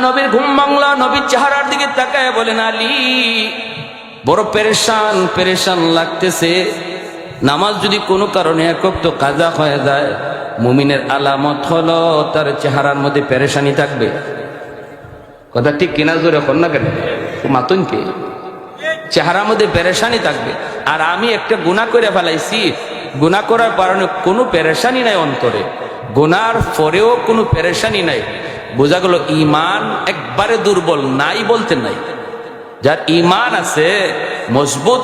নবীর ঘুম বাংলা, নবীর চেহারার দিকে তাকায় বলেন, আলী, বড় পেরেশান পেরেশান লাগতেছে। নামাজ যদি কোনো কারণে একক তো কাজা হয়ে যায়, মুমিনের আলামত হলো তার চেহারার মধ্যে পেরেশানি থাকবে। কথা ঠিক কিনা জোরে এখন না কেন? মাতুন কে? চেহারার মধ্যে পেরেশানি থাকবে। আর আমি একটা গুণা করে ফেলাইছি। গুণা করার কারণে কোনো পেরেশানি নাই অন্তরে। গুনার পরেও কোনো পেরেশানি নাই। বোঝা গেল ইমান একবারে দুর্বল, নাই বলতে নাই। যার ইমান আছে, মজবুত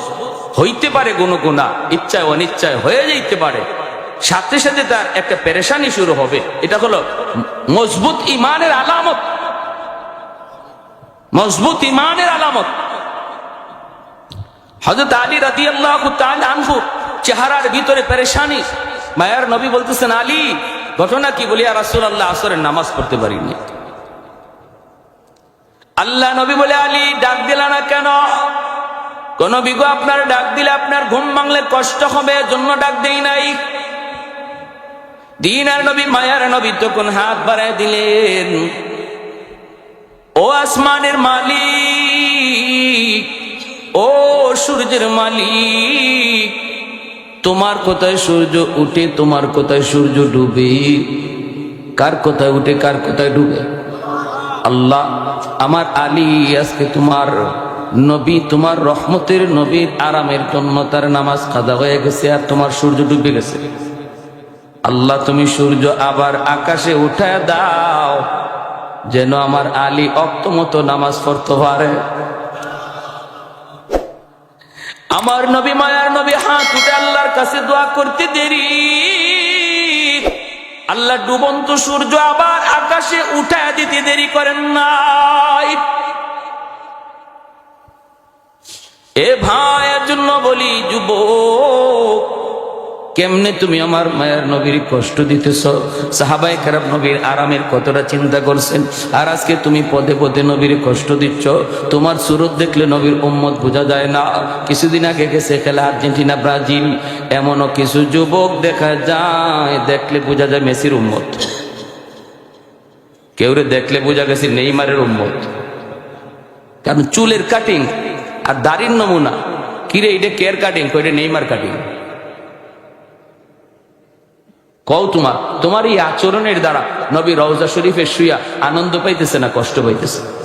হইতে পারে কোনো গুণা ইচ্ছায় অনিচ্ছায় হয়ে যাইতে পারে। সাথে সাথে তার একটা পেরেশানি শুরু হবে। এটা হলো মজবুত ইমানের আলামত। মজবুত ইমানের আলামত। হজরত আলী রাতি আল্লাহ আনহু চেহারার ভিতরে পেরেশানি। মায়ার নবী বলতেছেন, আলী ঘটনা কি বলি? আর রাসুল আল্লাহ আসরের নামাজ পড়তে পারিনি। আল্লাহ নবী বলে, আলী, ডাক দিল না কেন? কোন বিগো আপনার ডাক দিলে আপনার ঘুম ভাঙলে কষ্ট হবে জন্য ডাক দেই নাই। দিন আর নবী, মায়ার নবী তখন হাত বাড়ায় দিলেন, ও আসমানের মালিক, ও সূর্যের মালিক তোমার কোথায় সূর্য উঠে, তোমার কোথায় সূর্য ডুবে? কার কোথায় উঠে, কার কোথায় ডুবে? আল্লাহ, আমার আলী, আজকে তোমার নবী, তোমার রহমতের নবীর আরামের জন্য তার নামাজ খাদা হয়ে গেছে আর তোমার সূর্য ডুবে গেছে। আল্লাহ, তুমি সূর্য আবার আকাশে উঠায় দাও, যেন আমার আলী অক্তমতো নামাজ পড়তে পারে। আমার নবী, মায়ার নবী, হাত উঠে আল্লাহর কাছে দোয়া করতে দেরি। আল্লাহ ডুবন্ত সূর্য আবার আকাশে উঠায় দিতে দেরি করেন নাই। এ ভাইয়ের জন্য বলি, যুবক কেমনে তুমি আমার মায়ের নবীর কষ্ট দিতেছ? সাহাবাই খারাপ নবীর আরামের কতটা চিন্তা করছেন? আর আজকে তুমি পদে পদে নবীর কষ্ট দিচ্ছ। তোমার সুরত দেখলে নবীর উম্মত বোঝা যায় না। কিছুদিন আগে গেছে খেলা আর্জেন্টিনা, ব্রাজিল। এমনও কিছু যুবক দেখা যায়, দেখলে বোঝা যায় মেসির উম্মত। কেউরে দেখলে বোঝা গেছে নেইমারের উম্মত। কারণ চুলের কাটিং আর দাড়ির নমুনা। কিরে, এটা কেয়ার কাটিং কইরে, নেইমার কাটিং কও তোমার তোমার এই আচরণের দ্বারা নবী রওজা শরীফের শুয়া আনন্দ পাইতেছে না কষ্ট পাইতেছে?